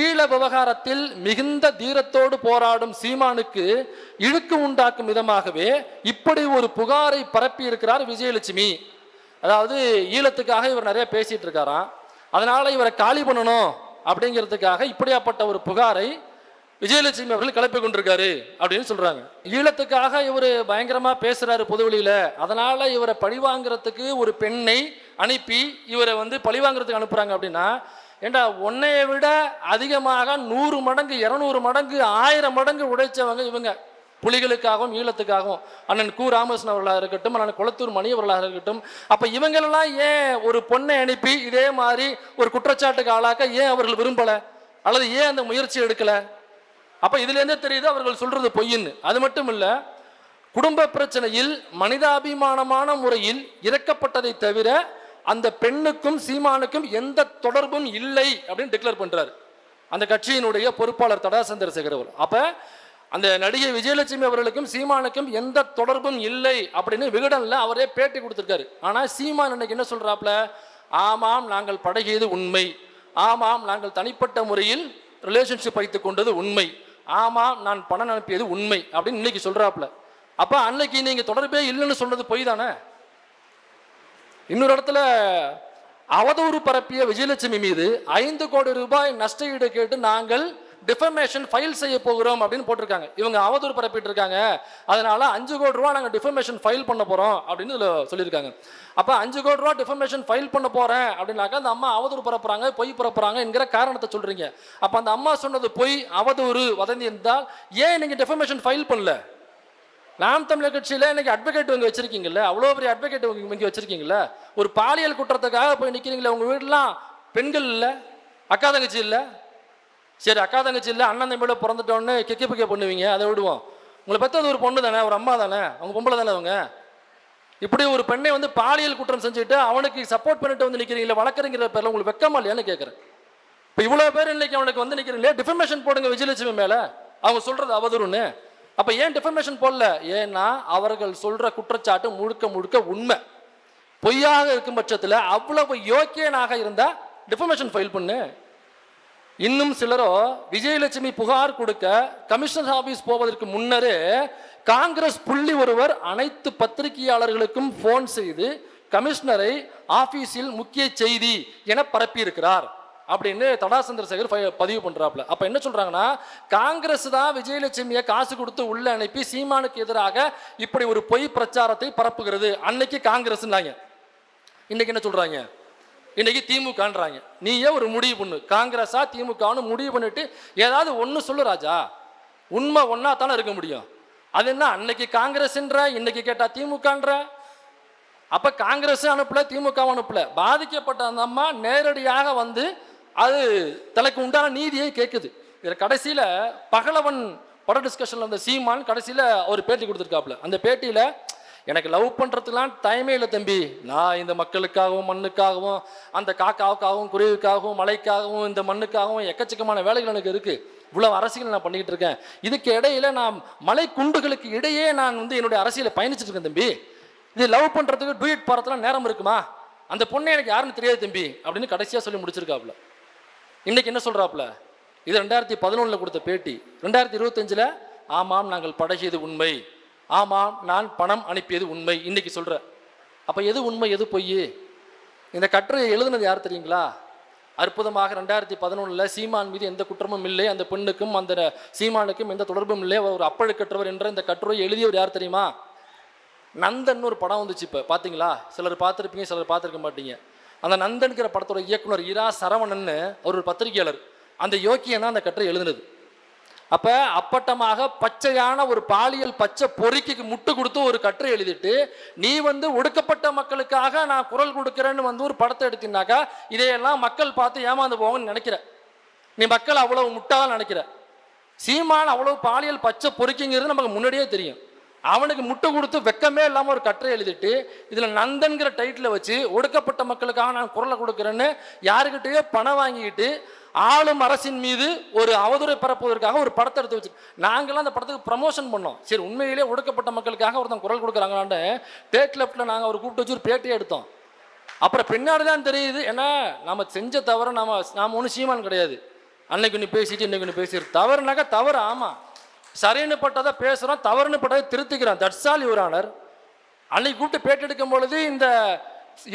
ஈழ விவகாரத்தில் மிகுந்த தீரத்தோடு போராடும் சீமானுக்கு இழுக்கு உண்டாக்கும் விதமாகவே இப்படி ஒரு புகாரை பரப்பி இருக்கிறார் விஜயலட்சுமி. அதாவது ஈழத்துக்காக இவர் நிறைய பேசிட்டு இருக்காராம். அதனால இவரை காலி பண்ணணும் அப்படிங்கிறதுக்காக இப்படியாப்பட்ட ஒரு புகாரை விஜயலட்சுமி அவர்கள் கிளப்பி கொண்டிருக்காரு அப்படின்னு சொல்றாங்க. ஈழத்துக்காக இவர் பயங்கரமா பேசுறாரு பொதுவெளியில. அதனால இவரை பழிவாங்கிறதுக்கு ஒரு பெண்ணை அனுப்பி இவரை வந்து பழிவாங்கிறதுக்கு அனுப்புறாங்க அப்படின்னா ஏண்டா உன்னைய விட அதிகமாக நூறு மடங்கு இரநூறு மடங்கு ஆயிரம் மடங்கு உடைச்சவங்க இவங்க. புலிகளுக்காகவும் ஈழத்துக்காகவும். அண்ணன் கு. ராமகிருஷ்ணன் அவர்களாக இருக்கட்டும் அண்ணன் குளத்தூர் மணி அவர்களாக இருக்கட்டும். அப்போ இவங்களெல்லாம் ஏன் ஒரு பொண்ணை அனுப்பி இதே மாதிரி ஒரு குற்றச்சாட்டுக்கு ஆளாக்க ஏன் அவர்கள் விரும்பலை? அல்லது ஏன் அந்த முயற்சி எடுக்கலை? அப்போ இதுலேருந்தே தெரியுது அவர்கள் சொல்றது பொய்ன்னு அது மட்டும் இல்லை குடும்ப பிரச்சனையில் மனிதாபிமானமான முறையில் இறக்கப்பட்டதை தவிர அந்த பெண்ணுக்கும் சீமானுக்கும் எந்த தொடர்பும் இல்லை அப்படின்னு டிக்ளேர் பண்றாரு. அந்த கட்சியினுடைய பொறுப்பாளர் தடாசந்திர சேகரவர் அப்போ அப்ப அந்த நடிகை விஜயலட்சுமி அவர்களுக்கும் சீமானுக்கும் எந்த தொடர்பும் இல்லை அப்படின்னு விகடன்ல அவரே பேட்டி கொடுத்துருக்காரு. ஆனா சீமான் இன்னைக்கு என்ன சொல்றாப்ல ஆமாம் நாங்கள் பழகியது உண்மை. ஆமாம் நாங்கள் தனிப்பட்ட முறையில் ரிலேஷன்ஷிப் வைத்துக் கொண்டது உண்மை. ஆமாம் நான் பணம் அனுப்பியது உண்மை அப்படின்னு இன்னைக்கு சொல்கிறாப்புல அப்போ அன்னைக்கு நீங்கள் தொடர்பே இல்லைன்னு சொன்னது பொய் தானே? இன்னொரு இடத்துல அவதூறு பரப்பிய விஜயலட்சுமி மீது ஐந்து கோடி ரூபாய் நஷ்ட ஈடு கேட்டு நாங்கள் டிஃபர்மேஷன் ஃபைல் செய்ய போகிறோம் அப்படின்னு போட்டிருக்காங்க. இவங்க அவதூறு பரப்பிட்டு இருக்காங்க அதனால அஞ்சு கோடி ரூபா நாங்கள் டிஃபர்மேஷன் ஃபைல் பண்ண போகிறோம் அப்படின்னு இதில் சொல்லியிருக்காங்க. அப்போ அஞ்சு கோடி ரூபா டிஃபர்மேஷன் ஃபைல் பண்ண போகிறேன் அப்படின்னாக்கா அந்த அம்மா அவதூறு பரப்புறாங்க பொய் பரப்புறாங்க என்கிற காரணத்தை சொல்கிறீங்க அப்போ அந்த அம்மா சொன்னது பொய் அவதூறு வதந்தி இருந்தால் ஏன் நீங்கள் டிஃபர்மேஷன் ஃபைல் பண்ணல? நாம் தமிழர் கட்சியில் இன்னைக்கு அட்வொகேட் இங்கே வச்சிருக்கீங்கல்ல? அவ்வளோ பெரிய அட்வொகேட் இங்கே வச்சிருக்கீங்கல்ல? ஒரு பாலியல் குற்றத்துக்காக போய் நிற்கிறீங்களே உங்கள் வீடெலாம் பெண்கள் இல்லை அக்கா தங்கச்சி இல்லை? சரி அக்கா தங்கச்சி இல்லை அண்ணன் தம்பியோட பிறந்துட்டோன்னு கிக்கி பிக்க பண்ணுவீங்க அதை விடுவோம். உங்களை பற்றி ஒரு பொண்ணு தானே ஒரு அம்மா தானே அவங்க பொம்பளை தானே அவங்க? இப்படி ஒரு பெண்ணை வந்து பாலியல் குற்றம் செஞ்சுட்டு அவனுக்கு சப்போர்ட் பண்ணிட்டு வந்து நிற்கிறீங்களே வழக்கறிஞர் பேரில் உங்களுக்கு வெக்கமா இல்லையான்னு கேட்குறேன் இப்போ இவ்வளோ பேர் இன்னைக்கு அவனுக்கு வந்து நிற்கிறீங்களே டிஃபர்மேஷன் போடுங்க விஜயலட்சுமி மேலே. அவங்க சொல்கிறது அவதூறுன்னு. அப்போ ஏன் டிஃபர்மேஷன் போடல? ஏன்னா அவர்கள் சொல்கிற குற்றச்சாட்டு முழுக்க முழுக்க உண்மை. பொய்யாக இருக்கும் பட்சத்தில் அவ்வளவு யோக்கியனாக இருந்தால் டிஃபர்மேஷன் ஃபைல் பண்ணு. இன்னும் சிலரோ விஜயலட்சுமி புகார் கொடுக்க கமிஷனர் ஆபீஸ் போவதற்கு முன்னரே காங்கிரஸ் புள்ளி ஒருவர் அனைத்து பத்திரிகையாளர்களுக்கும் ஃபோன் செய்து கமிஷனரை ஆபீஸில் முக்கிய செய்தி என பரப்பியிருக்கிறார் அப்படின்னு தடா சந்திரசேகர் பதிவு பண்றாப்ல அப்ப என்ன சொல்றாங்கன்னா காங்கிரஸ் தான் விஜயலட்சுமியை காசு கொடுத்து உள்ள அனுப்பி சீமானுக்கு எதிராக இப்படி ஒரு பொய் பிரச்சாரத்தை பரப்புகிறது. அன்னைக்கு காங்கிரஸ்னாங்க. இன்னைக்கு என்ன சொல்றாங்க? இன்னைக்கு திமுகன்றாங்க. நீயே ஒரு முடிவு பண்ணு. காங்கிரஸா திமுகன்னு முடிவு பண்ணிட்டு ஏதாவது ஒன்று சொல்லு ராஜா. உண்மை ஒன்றா தானே இருக்க முடியும். அது என்ன அன்னைக்கு காங்கிரஸ்ன்ற இன்னைக்கு கேட்டா திமுகன்ற? அப்ப காங்கிரஸ் அனுப்பல திமுக அனுப்பல. பாதிக்கப்பட்ட அந்த அம்மா நேரடியாக வந்து அது தனக்கு உண்டான நீதியை கேட்குது இதில் கடைசியில் பகலவன் பட டிஸ்கஷனில் அந்த சீமான் கடைசியில் ஒரு பேட்டி கொடுத்துருக்காப்புல. அந்த பேட்டியில் எனக்கு லவ் பண்ணுறதுக்கெலாம் டைமே இல்லை தம்பி. நான் இந்த மக்களுக்காகவும் மண்ணுக்காகவும் அந்த காக்காவுக்காகவும் குருவிக்காகவும் மலைக்காகவும் இந்த மண்ணுக்காகவும் எக்கச்சக்கமான வேலைகள் எனக்கு இருக்குது இவ்வளோ அரசியல் நான் பண்ணிக்கிட்டு இருக்கேன். இதுக்கு இடையில நான் மலை குண்டுகளுக்கு இடையே நான் வந்து என்னுடைய அரசியலை பயணிச்சுட்டு இருக்கேன் தம்பி. இது லவ் பண்ணுறதுக்கு டூயட் போகிறதுலாம் நேரம் இருக்குமா? அந்த பொண்ணு எனக்கு யாருன்னு தெரியாது தம்பி அப்படின்னு கடைசியாக சொல்லி முடிச்சிருக்காப்புல. இன்னைக்கு என்ன சொல்கிறாப்புல இது ரெண்டாயிரத்தி பதினொன்றில் கொடுத்த பேட்டி. ரெண்டாயிரத்தி இருபத்தஞ்சில் ஆமாம் நாங்கள் படகியது உண்மை. ஆமாம் நான் பணம் அனுப்பியது உண்மை. இன்னைக்கு சொல்கிற அப்போ எது உண்மை எது பொய்? இந்த கட்டுரையை எழுதுனது யார் தெரியுங்களா? அற்புதமாக ரெண்டாயிரத்தி பதினொன்றில் சீமான் மீது எந்த குற்றமும் இல்லை. அந்த பெண்ணுக்கும் அந்த சீமானுக்கும் எந்த தொடர்பும் இல்லை. அவர் ஒரு அப்பழுக்கற்றவர் என்ற இந்த கட்டுரையை எழுதியவர் யார் தெரியுமா? நந்தன் ஒரு படம் வந்துச்சு இப்போ. பார்த்தீங்களா சிலர் பார்த்துருப்பீங்க சிலர் பார்த்துருக்க மாட்டீங்க. அந்த நந்தன்கிற படத்தோட இயக்குனர் இரா சரவணன்னு அவர் ஒரு பத்திரிகையாளர். அந்த யோக்கியன்னா தான் அந்த கட்டுரை எழுதுனது. அப்ப அப்பட்டமாக பச்சையான ஒரு பாலியல் பச்சை பொறுக்கிக்கு முட்டு கொடுத்து ஒரு கட்டுரை எழுதிட்டு நீ வந்து ஒடுக்கப்பட்ட மக்களுக்காக நான் குரல் கொடுக்குறேன்னு வந்து ஒரு படத்தை எடுத்தினாக்கா இதையெல்லாம் மக்கள் பார்த்து ஏமாந்து போவாங்கன்னு நினைக்கிற. நீ மக்கள் அவ்வளவு முட்டாக நினைக்கிற. சீமான் அவ்வளவு பாலியல் பச்சை பொறுக்கிங்கிறது நமக்கு முன்னாடியே தெரியும். அவனுக்கு முட்டை கொடுத்து வெக்கமே இல்லாமல் ஒரு கட்டுரை எழுதிட்டு இதில் நந்தன்கிற டைட்டில் வச்சு ஒடுக்கப்பட்ட மக்களுக்காக நான் குரலை கொடுக்குறேன்னு யாருக்கிட்டேயோ பணம் வாங்கிக்கிட்டு ஆளும் அரசின் மீது ஒரு அவதூறை பரப்புவதற்காக ஒரு படத்தை எடுத்து வச்சு நாங்களாம் அந்த படத்துக்கு ப்ரமோஷன் பண்ணோம். சரி உண்மையிலே ஒடுக்கப்பட்ட மக்களுக்காக ஒருத்தன் குரல் கொடுக்குறாங்களான்னு டேட் லெஃப்டில் நாங்கள் அவர் கூப்பிட்டு வச்சு ஒரு பேட்டியை எடுத்தோம். அப்புறம் பின்னாடி தான் தெரியுது ஏன்னா நம்ம செஞ்ச தவிர நாம் நாம் ஒன்றும் சீமான் கிடையாது. அன்னைக்கு நீ பேசிட்டு இன்னைக்கு நீ பேசிட்டு தவறுனாக்கா தவறு ஆமாம் சரின்னு பட்டதை பேசுகிறோம் தவறுன்னு பட்டதை திருத்திக்கிறோம். தட்ஸ் ஆல் யுவர் ஆனர் அன்னைக்கு கூப்பிட்டு பேட்டி எடுக்கும் பொழுது இந்த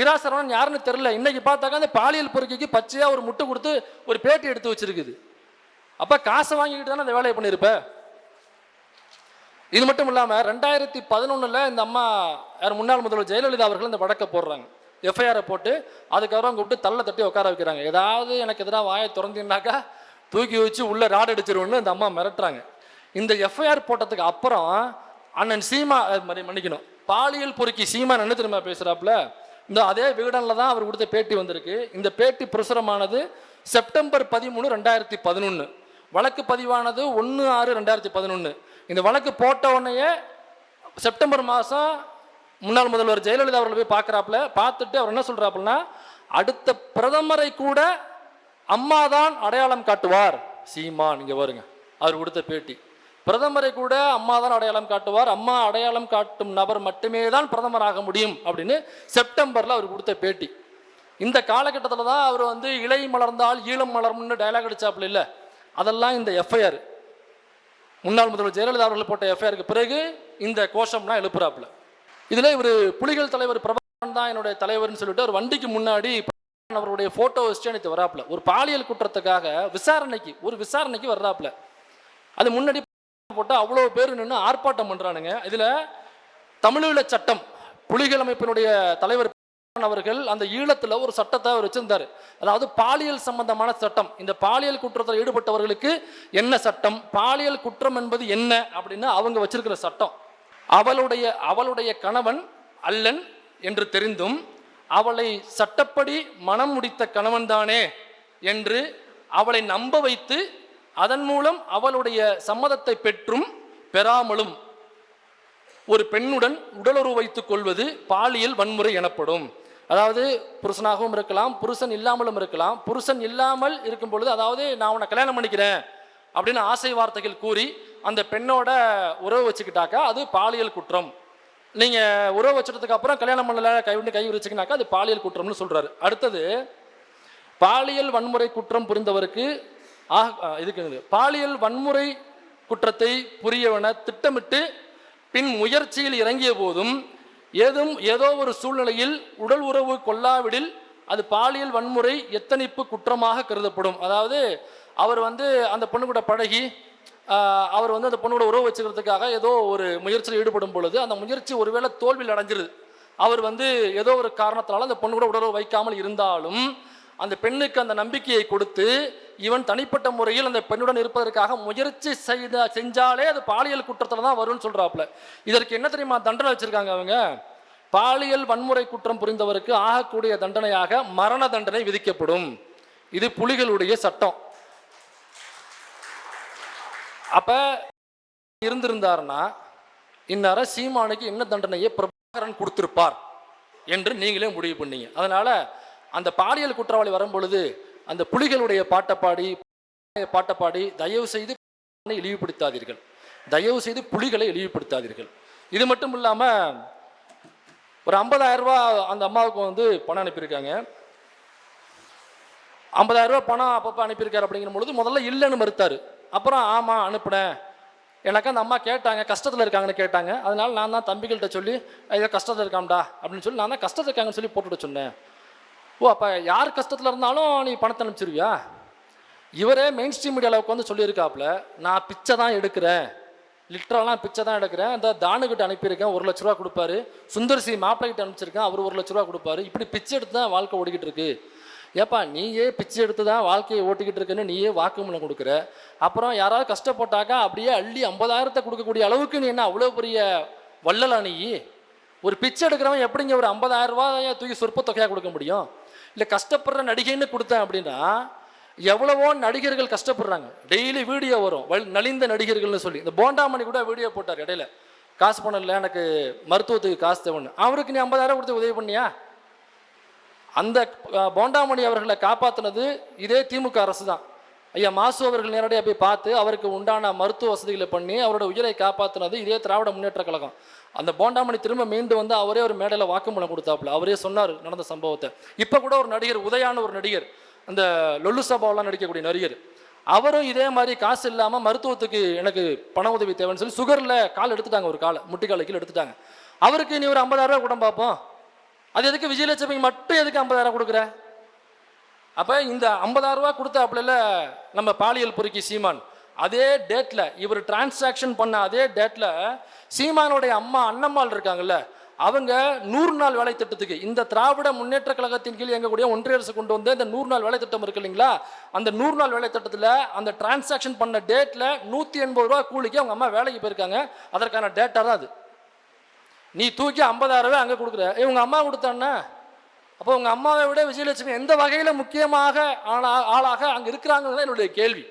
இராசரவன் யாருன்னு தெரில இன்னைக்கு பார்த்தாக்கா அந்த பாலியல் பொறுக்கைக்கு பச்சையாக ஒரு முட்டை கொடுத்து ஒரு பேட்டி எடுத்து வச்சிருக்குது. அப்போ காசை வாங்கிக்கிட்டு தானே அந்த வேலையை பண்ணியிருப்ப இது மட்டும் இல்லாமல் ரெண்டாயிரத்தி பதினொன்றில் இந்த அம்மா யார் முன்னாள் முதல்வர் ஜெயலலிதா அவர்கள் இந்த வழக்கை போடுறாங்க. எஃப்ஐஆரை போட்டு அதுக்கப்புறம் கூப்பிட்டு தள்ள தட்டி உட்கார வைக்கிறாங்க. ஏதாவது எனக்கு எதிராக வாயை திறந்தீங்கன்னாக்கா தூக்கி வச்சு உள்ளே ராடு அடிச்சிருவோன்னு இந்த அம்மா மிரட்டுறாங்க. இந்த எஃப்ஐஆர் போட்டதுக்கு அப்புறம் அண்ணன் சீமா மன்னிக்கணும். பாலியல் பொறுக்கி சீமா என்ன திரும்ப பேசுகிறாப்புல இந்த அதே விகடனில் தான் அவர் கொடுத்த பேட்டி வந்திருக்கு. இந்த பேட்டி பிரசுரமானது செப்டம்பர் பதிமூணு ரெண்டாயிரத்தி பதினொன்று வழக்கு பதிவானது ஒன்று ஆறு ரெண்டாயிரத்தி பதினொன்று இந்த வழக்கு போட்ட உடனேயே செப்டம்பர் மாதம் முன்னாள் முதல்வர் ஜெயலலிதா அவர்கள் போய் பார்க்குறாப்புல பார்த்துட்டு அவர் என்ன சொல்கிறாப்புலன்னா அடுத்த பிரதமரை கூட அம்மா தான் அடையாளம் காட்டுவார். சீமான் இங்கே வருங்க அவர் கொடுத்த பேட்டி. பிரதமரை கூட அம்மா தான் அடையாளம் காட்டுவார். அம்மா அடையாளம் காட்டும் நபர் மட்டுமே தான் பிரதமராக முடியும் அப்படின்னு செப்டம்பரில் அவர் கொடுத்த பேட்டி. இந்த காலகட்டத்தில் தான் அவர் வந்து இலை மலர்ந்தால் ஈழம் மலரும்னு டயலாக் அடிச்சாப்புல இல்லை. அதெல்லாம் இந்த எஃப்ஐஆர் முன்னாள் முதல்வர் ஜெயலலிதா அவர்கள் போட்ட எஃப்ஐஆருக்கு பிறகு இந்த கோஷம்லாம் எழுப்புறாப்புல. இதில் இவர் புலிகள் தலைவர் பிரபாகரன் தான் என்னுடைய தலைவர்னு சொல்லிட்டு ஒரு வண்டிக்கு முன்னாடி அவருடைய ஃபோட்டோ வச்சு எனக்கு வராப்புல. ஒரு பாலியல் குற்றத்துக்காக விசாரணைக்கு ஒரு விசாரணைக்கு வர்றாப்புல. அது முன்னாடி போட்டு அவ்வளோ பேர் நின்று ஆர்ப்பாட்டம் பண்ணுறானுங்க இதில் தமிழீழ சட்டம் புலிகள் அமைப்பினுடைய தலைவர் அவர்கள் அந்த ஈழத்தில் ஒரு சட்டத்தை அவர் வச்சிருந்தார். அதாவது பாலியல் சம்பந்தமான சட்டம். இந்த பாலியல் குற்றத்தில் ஈடுபட்டவர்களுக்கு என்ன சட்டம்? பாலியல் குற்றம் என்பது என்ன? அப்படின்னு அவங்க வச்சிருக்கிற சட்டம். அவளுடைய அவளுடைய கணவன் அல்லன் என்று தெரிந்தும் அவளை சட்டப்படி மனம் முடித்த கணவன் தானே என்று அவளை நம்ப வைத்து அதன் மூலம் அவளுடைய சம்மதத்தை பெற்றும் பெறாமலும் ஒரு பெண்ணுடன் உடலுறவு வைத்துக் கொள்வது பாலியல் வன்முறை எனப்படும். அதாவது புருஷனாகவும் இருக்கலாம் புருஷன் இல்லாமலும் இருக்கலாம் புருஷன் இல்லாமல் இருக்கும் பொழுது அதாவது நான் உன்னை கல்யாணம் பண்ணிக்கிறேன் அப்படின்னு ஆசை வார்த்தைகள் கூறி அந்த பெண்ணோட உறவு வச்சுக்கிட்டாக்கா அது பாலியல் குற்றம். நீங்கள் உறவு வச்சுட்டதுக்கு அப்புறம் கல்யாணம் பண்ணல கை விட்டு கை வச்சுக்கினாக்கா அது பாலியல் குற்றம்னு சொல்றாரு. அடுத்தது பாலியல் வன்முறை குற்றம் புரிந்தவருக்கு ஆக இதுக்கு இது. பாலியல் வன்முறை குற்றத்தை புரியவன திட்டமிட்டு பின் முயற்சியில் இறங்கிய போதும் ஏதும் ஏதோ ஒரு சூழ்நிலையில் உடல் உறவு கொள்ளாவிடில் அது பாலியல் வன்முறை எத்தனிப்பு குற்றமாக கருதப்படும் அதாவது அவர் வந்து அந்த பொண்ணு கூட பழகி அவர் வந்து அந்த பொண்ணோட உறவு வச்சுக்கிறதுக்காக ஏதோ ஒரு முயற்சியில் ஈடுபடும் பொழுது அந்த முயற்சி ஒருவேளை தோல்வியில் அடைஞ்சிருது அவர் வந்து ஏதோ ஒரு காரணத்தினால அந்த பொண்ணு கூட உடல் வைக்காமல் இருந்தாலும் அந்த பெண்ணுக்கு அந்த நம்பிக்கையை கொடுத்து இவன் தனிப்பட்ட முறையில் அந்த பெண்ணுடன் இருப்பதற்காக முயற்சி செய்த செஞ்சாலே அது பாலியல் குற்றத்தில் தான் வரும்னு சொல்கிறாப்புல இதற்கு என்ன தெரியுமா தண்டனை வச்சுருக்காங்க அவங்க? பாலியல் வன்முறை குற்றம் புரிந்தவருக்கு ஆகக்கூடிய தண்டனையாக மரண தண்டனை விதிக்கப்படும். இது புலிகளுடைய சட்டம். அப்போ இருந்திருந்தாருன்னா இந்நேரம் சீமானுக்கு என்ன தண்டனையை பிரபாகரன் கொடுத்திருப்பார்? என்று நீங்களே முடிவு பண்ணீங்க. அதனால் அந்த பாலியல் குற்றவாளி வரும்பொழுது அந்த புலிகளுடைய பாட்டை பாடி பாட்டை பாடி தயவு செய்து இழிவுபடுத்தாதீர்கள். தயவு செய்து புலிகளை இழிவுபடுத்தாதீர்கள். இது மட்டும் இல்லாமல் ஒரு ஐம்பதாயிரம் ரூபா அந்த அம்மாவுக்கு வந்து பணம் அனுப்பியிருக்காங்க. ஐம்பதாயிரம் ரூபா பணம் அப்பப்போ அனுப்பியிருக்காரு அப்படிங்கிற பொழுது முதல்ல இல்லைன்னு மறுத்தார். அப்புறம் ஆமாம் அனுப்புனேன். எனக்கு அந்த அம்மா கேட்டாங்க கஷ்டத்தில் இருக்காங்கன்னு கேட்டாங்க. அதனால நான் தான் தம்பிகள்கிட்ட சொல்லி ஏதோ கஷ்டத்தில் இருக்காம்டா அப்படின்னு சொல்லி நான் தான் கஷ்டத்தில் இருக்காங்கன்னு சொல்லி போட்டுவிட சொன்னேன். ஓ அப்போ யார் கஷ்டத்தில் இருந்தாலும் நீ பணத்தை அனுப்பிச்சிருவியா? இவரே மெயின் ஸ்ட்ரீம் மீடியாவில் உட்காந்து சொல்லியிருக்காப்புல நான் பிச்சை தான் எடுக்கிறேன். லிட்டரெல்லாம் பிச்சை தான் எடுக்கிறேன். இந்த தானுக்கிட்ட அனுப்பியிருக்கேன். ஒரு லட்ச ரூபா கொடுப்பாரு. சுந்தர்சி மாப்பிள்ளைகிட்ட அனுப்பிச்சிருக்கேன். அவர் ஒரு லட்ச ரூபா கொடுப்பாரு. இப்படி பிச்சை எடுத்து தான் வாழ்க்கை ஓடிக்கிட்டு இருக்கு. ஏப்பா நீயே பிச்சை எடுத்து தான் வாழ்க்கையை ஓட்டிக்கிட்டு இருக்குன்னு நீயே வாக்குமூலம் கொடுக்குற. அப்புறம் யாராவது கஷ்டப்பட்டாக்கா அப்படியே அள்ளி ஐம்பதாயிரத்தை கொடுக்கக்கூடிய அளவுக்கு நீ என்ன அவ்வளோ பெரிய வள்ளலா நீ? ஒரு பிச்சை எடுக்கிறவன் எப்படிங்க ஒரு ஐம்பதாயிரம் ரூபாய் தூக்கி சொற்ப தொகையாக கொடுக்க முடியும்? இல்லை கஷ்டப்படுற நடிகைன்னு கொடுத்தேன் அப்படின்னா எவ்வளவோ நடிகர்கள் கஷ்டப்படுறாங்க. டெய்லி வீடியோ வரும். வல் நலிந்த நடிகர்கள்னு சொல்லி. இந்த போண்டாமணி கூட வீடியோ போட்டார் இடையில. காசு பணம் இல்லை எனக்கு மருத்துவத்துக்கு காசு தேவைன்னு. அவருக்கு நீ ஐம்பதாயிரம் கொடுத்து உதவி பண்ணியா? அந்த போண்டாமணி அவர்களை காப்பாற்றினது இதே திமுக அரசு தான் ஐயா மாசு அவர்கள் நேரடியாக போய் பார்த்து அவருக்கு உண்டான மருத்துவ வசதிகளை பண்ணி அவரோட உயிரை காப்பாற்றினது இதே திராவிட முன்னேற்ற கழகம். அந்த போண்டாமணி திரும்ப மீண்டு வந்து அவரே ஒரு மேடையில் வாக்குமூலம் கொடுத்தாப்புல. அவரே சொன்னார் நடந்த சம்பவத்தை. இப்போ கூட ஒரு நடிகர் உதயான ஒரு நடிகர் அந்த லொல்லு சபாவெல்லாம் நடிக்கக்கூடிய நடிகர் அவரும் இதே மாதிரி காசு இல்லாமல் மருத்துவத்துக்கு எனக்கு பண உதவி தேவைன்னு சொல்லி சுகரில் கால் எடுத்துட்டாங்க ஒரு காலை முட்டிக்கால கீழே எடுத்துட்டாங்க. அவருக்கு நீ ஒரு ஐம்பதாயிரரூவா கூட பார்ப்போம். அது எதுக்கு விஜயலட்சுமிக்கு மட்டும் எதுக்கு 50000 கொடுக்குற? அப்போ இந்த ஐம்பதாயிரரூவா கொடுத்த அப்படில நம்ம பாலியல் பொறுக்கி சீமான். அதே டேட்டில் இவர் டிரான்சாக்ஷன் பண்ண அதே டேட்டில் சீமானுடைய அம்மா அண்ணம்மாள் இருக்காங்கல்ல அவங்க நூறு நாள் வேலை திட்டத்துக்கு இந்த திராவிட முன்னேற்ற கழகத்தின் கீழ் இயங்கக்கூடிய ஒன்றிய அரசு கொண்டு வந்து இந்த நூறு நாள் வேலை திட்டம் இருக்கு இல்லைங்களா? அந்த நூறு நாள் வேலை திட்டத்தில் அந்த டிரான்சாக்ஷன் பண்ண டேட்டில் நூற்றி எண்பது ரூபா கூலிக்கு அவங்க அம்மா வேலைக்கு போயிருக்காங்க. அதற்கான டேட்டா தான் அது. நீ தூக்கி 50000 ரூபாய் அங்கே கொடுக்குற. இவங்க அம்மா கொடுத்தான்னா அப்போ உங்கள் அம்மாவை விட விஜயலட்சுமி எந்த வகையில் முக்கியமாக ஆளா ஆளாக அங்கே இருக்கிறாங்கிறது என்னுடைய கேள்வி.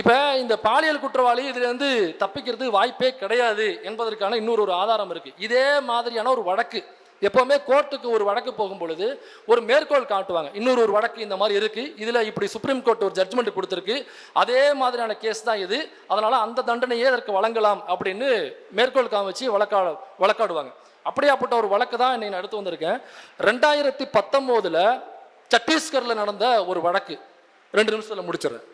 இப்போ இந்த பாலியல் குற்றவாளி இதுலேருந்து தப்பிக்கிறது வாய்ப்பே கிடையாது என்பதற்கான இன்னொரு ஒரு ஆதாரம் இருக்குது இதே மாதிரியான ஒரு வழக்கு. எப்போவுமே கோர்ட்டுக்கு ஒரு வழக்கு போகும் பொழுது ஒரு மேற்கோள் காட்டுவாங்க. இன்னொரு ஒரு வழக்கு இந்த மாதிரி இருக்குது இதில் இப்படி சுப்ரீம் கோர்ட் ஒரு ஜட்ஜ்மெண்ட் கொடுத்துருக்கு. அதே மாதிரியான கேஸ் தான் இது. அதனால் அந்த தண்டனையே அதற்கு வழங்கலாம் அப்படின்னு மேற்கோள் காமிச்சு வழக்கா வழக்காடுவாங்க. அப்படியாப்பட்ட ஒரு வழக்கு தான் இன்னைக்கு நான் வந்திருக்கேன். ரெண்டாயிரத்தி பத்தொம்போதில் சத்தீஸ்கரில் நடந்த ஒரு வழக்கு. ரெண்டு நிமிஷத்தில் முடிச்சிடுறேன்.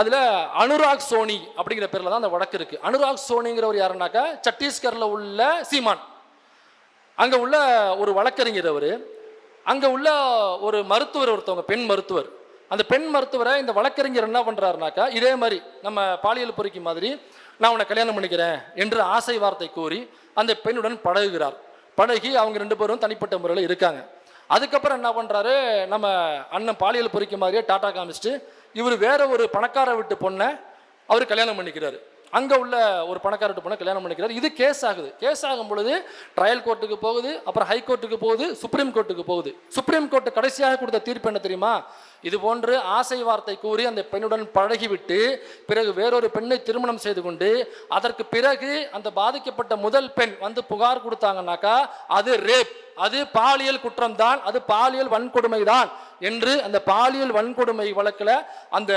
அதில் அனுராக் சோனி அப்படிங்கிற பேரில் தான் அந்த வழக்கு இருக்குது அனுராக் சோனிங்கிறவர் யாருனாக்கா சத்தீஸ்கரில் உள்ள சீமான். அங்கே உள்ள ஒரு வழக்கறிஞர் அவர். அங்கே உள்ள ஒரு மருத்துவர் ஒருத்தவங்க பெண் மருத்துவர். அந்த பெண் மருத்துவரை இந்த வழக்கறிஞர் என்ன பண்ணுறாருனாக்கா இதே மாதிரி நம்ம பாலியல் பொறுக்கி மாதிரி நான் உன்னை கல்யாணம் பண்ணிக்கிறேன் என்று ஆசை வார்த்தை கூறி அந்த பெண்ணுடன் பழகுகிறார். பழகி அவங்க ரெண்டு பேரும் தனிப்பட்ட முறையில் இருக்காங்க. அதுக்கப்புறம் என்ன பண்ணுறாரு நம்ம அண்ணன் பாலியல் பொறிக்க மாதிரியே டாட்டா காமிச்சிட்டு இவர் வேற ஒரு பணக்கார விட்டு பொண்ணை அவர் கல்யாணம் பண்ணிக்கிறாரு. அங்கே உள்ள ஒரு பணக்கார போன பொண்ணை கல்யாணம் பண்ணிக்கிறார். இது கேஸ் ஆகுது. கேஸ் ஆகும் பொழுது ட்ரையல் கோர்ட்டுக்கு போகுது அப்புறம் ஹை கோர்ட்டுக்கு போகுது சுப்ரீம் கோர்ட்டுக்கு போகுது. சுப்ரீம் கோர்ட்டு கடைசியாக கொடுத்த தீர்ப்பு என்ன தெரியுமா? இது போன்று ஆசை வார்த்தை கூறி அந்த பெண்ணுடன் பழகிவிட்டு பிறகு வேறொரு பெண்ணை திருமணம் செய்து கொண்டு அதற்கு பிறகு அந்த பாதிக்கப்பட்ட முதல் பெண் வந்து புகார் கொடுத்தாங்கன்னாக்கா அது ரேப் அது பாலியல் குற்றம் தான் அது பாலியல் வன்கொடுமை தான் என்று அந்த பாலியல் வன்கொடுமை வழக்கில் அந்த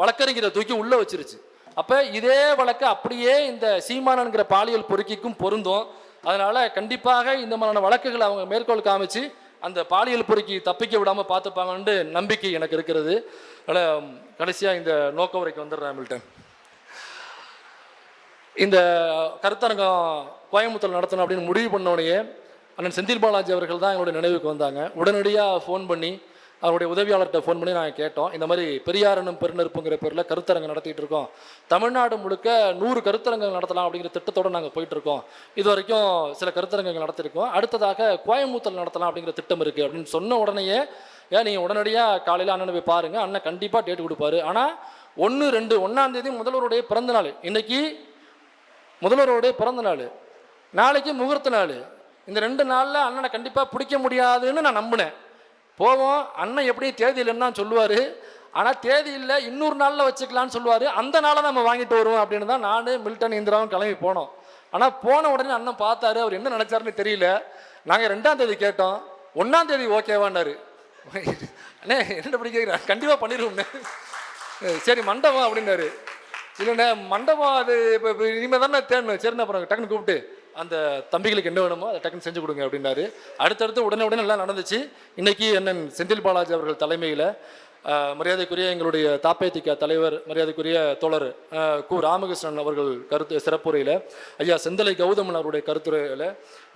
வழக்கறிஞரை தூக்கி உள்ளே வச்சிருச்சு. அப்போ இதே வழக்கு அப்படியே இந்த சீமானங்கிற பாலியல் பொறுக்கிக்கும் பொருந்தும். அதனால் கண்டிப்பாக இந்த மாதிரியான வழக்குகளை அவங்க மேற்கோள் காமிச்சு அந்த பாலியல் பொறுக்கி தப்பிக்க விடாமல் பார்த்துப்பாங்கன்னு நம்பிக்கை எனக்கு இருக்கிறது. அதனால் கடைசியாக இந்த நோக்க உரைக்கு வந்துடுறேன் மில்டன் இந்த கருத்தரங்கம் கோயம்புத்தூர் நடத்தணும் அப்படின்னு முடிவு பண்ண உடனே அண்ணன் செந்தில் பாலாஜி அவர்கள் தான் எங்களுடைய நினைவுக்கு வந்தாங்க. உடனடியாக ஃபோன் பண்ணி அவருடைய உதவியாளர்கிட்ட ஃபோன் பண்ணி நாங்கள் கேட்டோம். இந்த மாதிரி பெரியாரனும் பெருநெருப்புங்கிற பேரில் கருத்தரங்கம் நடத்திட்டு இருக்கோம். தமிழ்நாடு முழுக்க நூறு கருத்தரங்கம் நடத்தலாம் அப்படிங்கிற திட்டத்தோடு நாங்கள் போயிட்டுருக்கோம் இது வரைக்கும் சில கருத்தரங்கங்கள் நடத்திருக்கோம். அடுத்ததாக கோயம்புத்தூர் நடத்தலாம் அப்படிங்கிற திட்டம் இருக்குது அப்படின்னு சொன்ன உடனேயே ஏன் நீங்கள் உடனடியாக காலையில் அண்ணனை போய் பாருங்கள் அண்ணன் கண்டிப்பாக டேட் கொடுப்பாரு. ஆனால் ஒன்று ரெண்டு ஒன்றாந்தேதி முதல்வருடைய பிறந்த நாள். இன்றைக்கி முதல்வருடைய பிறந்த நாள். நாளைக்கு முகூர்த்த நாள். இந்த ரெண்டு நாளில் அண்ணனை கண்டிப்பாக பிடிக்க முடியாதுன்னு நான் நம்பினேன். போவோம். அண்ணன் எப்படி தேதி இல்லைன்னு தான் சொல்லுவார். ஆனால் தேதி இல்லை இன்னொரு நாளில் வச்சுக்கலான்னு சொல்லுவார். அந்த நாளை நம்ம வாங்கிட்டு வருவோம் அப்படின்னு தான் நான் மில்டன் இந்திராவும் கிளம்பி போனோம். ஆனால் போன உடனே அண்ணன் பார்த்தாரு. அவர் என்ன நினச்சாருன்னு தெரியல. நாங்கள் ரெண்டாம் தேதி கேட்டோம். ஒன்றாம் தேதி ஓகேவான்னாரு அண்ணே என்ன படி கேட்குறேன் கண்டிப்பாக பண்ணிடுவோம்ண்ணே சரி மண்டபம் அப்படின்னாரு. இல்லைண்ணே மண்டபம் அது இப்போ இனிமேல் தானே தேடணும். சரிண்ணே அப்புறம் டக்குன்னு கூப்பிட்டு அந்த தம்பிகளுக்கு என்ன வேணுமோ அதை டக்குன்னு செஞ்சு கொடுங்க அப்படின்னாரு. அடுத்தடுத்து உடனே உடனே எல்லாம் நடந்துச்சு. இன்னைக்கு அண்ணன் செந்தில் பாலாஜி அவர்கள் தலைமையில் மரியாதைக்குரிய எங்களுடைய தாப்பேத்திக தலைவர் மரியாதைக்குரிய தோழர் கு ராமகிருஷ்ணன் அவர்கள் கருத்து சிறப்புரையில் ஐயா செந்தலை கௌதமன் அவருடைய கருத்துரையில்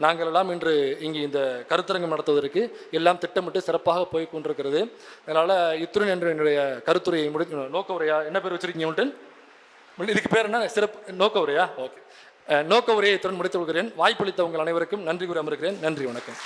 நாங்கள் எல்லாம் இன்று இங்கே இந்த கருத்தரங்கம் நடத்துவதற்கு எல்லாம் திட்டமிட்டு சிறப்பாக போய் கொண்டிருக்கிறது. அதனால் இத்துடன் என்று என்னுடைய கருத்துரையை முடி நோக்க உரையா என்ன பேர் வச்சிருக்கீங்க உண்டு இதுக்கு பேர் என்ன? சிறப்பு நோக்க உரையா ஓகே. நோக்க உரையை இத்துடன் முடித்துக் கொள்கிறேன். வாய்ப்பளித்த உங்கள் அனைவருக்கும் நன்றி கூற அமர்கிறேன். நன்றி வணக்கம்.